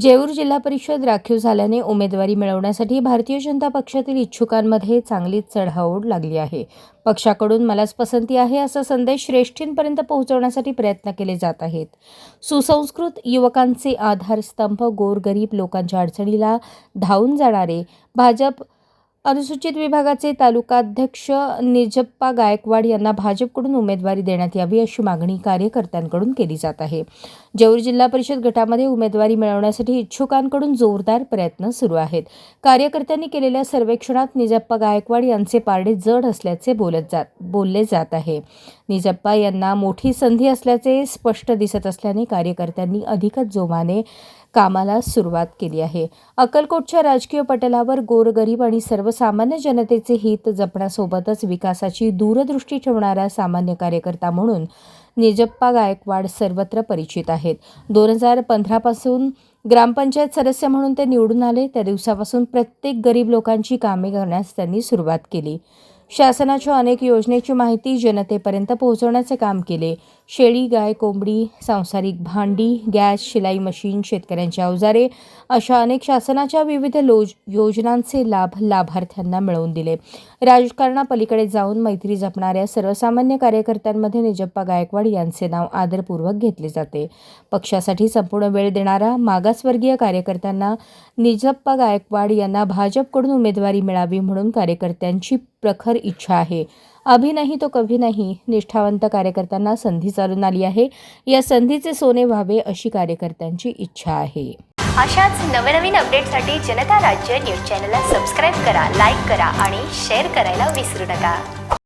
जेऊर जिल्हा परिषद राखीव झाल्याने उमेदवारी मिळवण्यासाठी भारतीय जनता पक्षातील इच्छुकांमध्ये चांगलीच चढाओढ लागली आहे. पक्षाकडून मलाच पसंती आहे असा संदेश श्रेष्ठींपर्यंत पोहोचवण्यासाठी प्रयत्न केले जात आहेत. सुसंस्कृत युवकांचे आधारस्तंभ गोरगरीब लोकांच्या अडचणीला धावून जाणारे भाजप अनुसूचित विभागाचे तालुकाध्यक्ष निजप्पा गायकवाड यांना भाजपकडून उमेदवारी देण्यात यावी अशी मागणी कार्यकर्त्यांकडून केली जात आहे. जवळ जिल्हा परिषद गटामध्ये उमेदवारी मिळवण्यासाठी इच्छुकांकडून जोरदार प्रयत्न सुरू आहेत. कार्यकर्त्यांनी केलेल्या सर्वेक्षणात निजप्पा गायकवाड यांचे पारडे जड असल्याचे बोलत जात बोलले जात आहे. निजप्पा यांना मोठी संधी असल्याचे स्पष्ट दिसत असल्याने कार्यकर्त्यांनी अधिकच जोमाने कामाला सुरुवात केली आहे. अक्कलकोटच्या राजकीय पटलावर गोरगरीब आणि सर्व सर्वसामान्य जनतेचे हित जपण्यासोबतच विकासाची दूरदृष्टी ठेवणारा सामान्य कार्यकर्ता म्हणून निजप्पा गायकवाड सर्वत्र परिचित आहेत. दोन हजार पंधरापासून ग्रामपंचायत सदस्य म्हणून ते निवडून आले. त्या दिवसापासून प्रत्येक गरीब लोकांची कामे करण्यास त्यांनी सुरुवात केली. शासनाच्या अनेक योजनेची माहिती जनतेपर्यंत पोहोचवण्याचे काम केले. शेळी गाय कोंबडी सांसारिक भांडी गॅस शिलाई मशीन शेतकऱ्यांची अवजारे अशा अनेक शासनाच्या विविध लोज योजनांचे लाभ लाभार्थ्यांना मिळवून दिले. राजकारणापलीकडे जाऊन मैत्री जपणाऱ्या सर्वसामान्य कार्यकर्त्यांमध्ये निजप्पा गायकवाड यांचे नाव आदरपूर्वक घेतले जाते. पक्षासाठी संपूर्ण वेळ देणारा मागासवर्गीय कार्यकर्त्यांना निजप्पा गायकवाड यांना भाजपकडून उमेदवारी मिळावी म्हणून कार्यकर्त्यांची प्रखर इच्छा आहे. अभी नाही तो कभी नाही निष्ठावंत कार्यकर्त्यांना संधी चालून आली आहे. या संधीचे सोने व्हावे अशी कार्यकर्त्यांची इच्छा आहे. अशाच नवनवीन अपडेटसाठी जनता राज्य न्यूज चॅनलला सबस्क्राईब करा लाईक करा आणि शेअर करायला विसरू नका.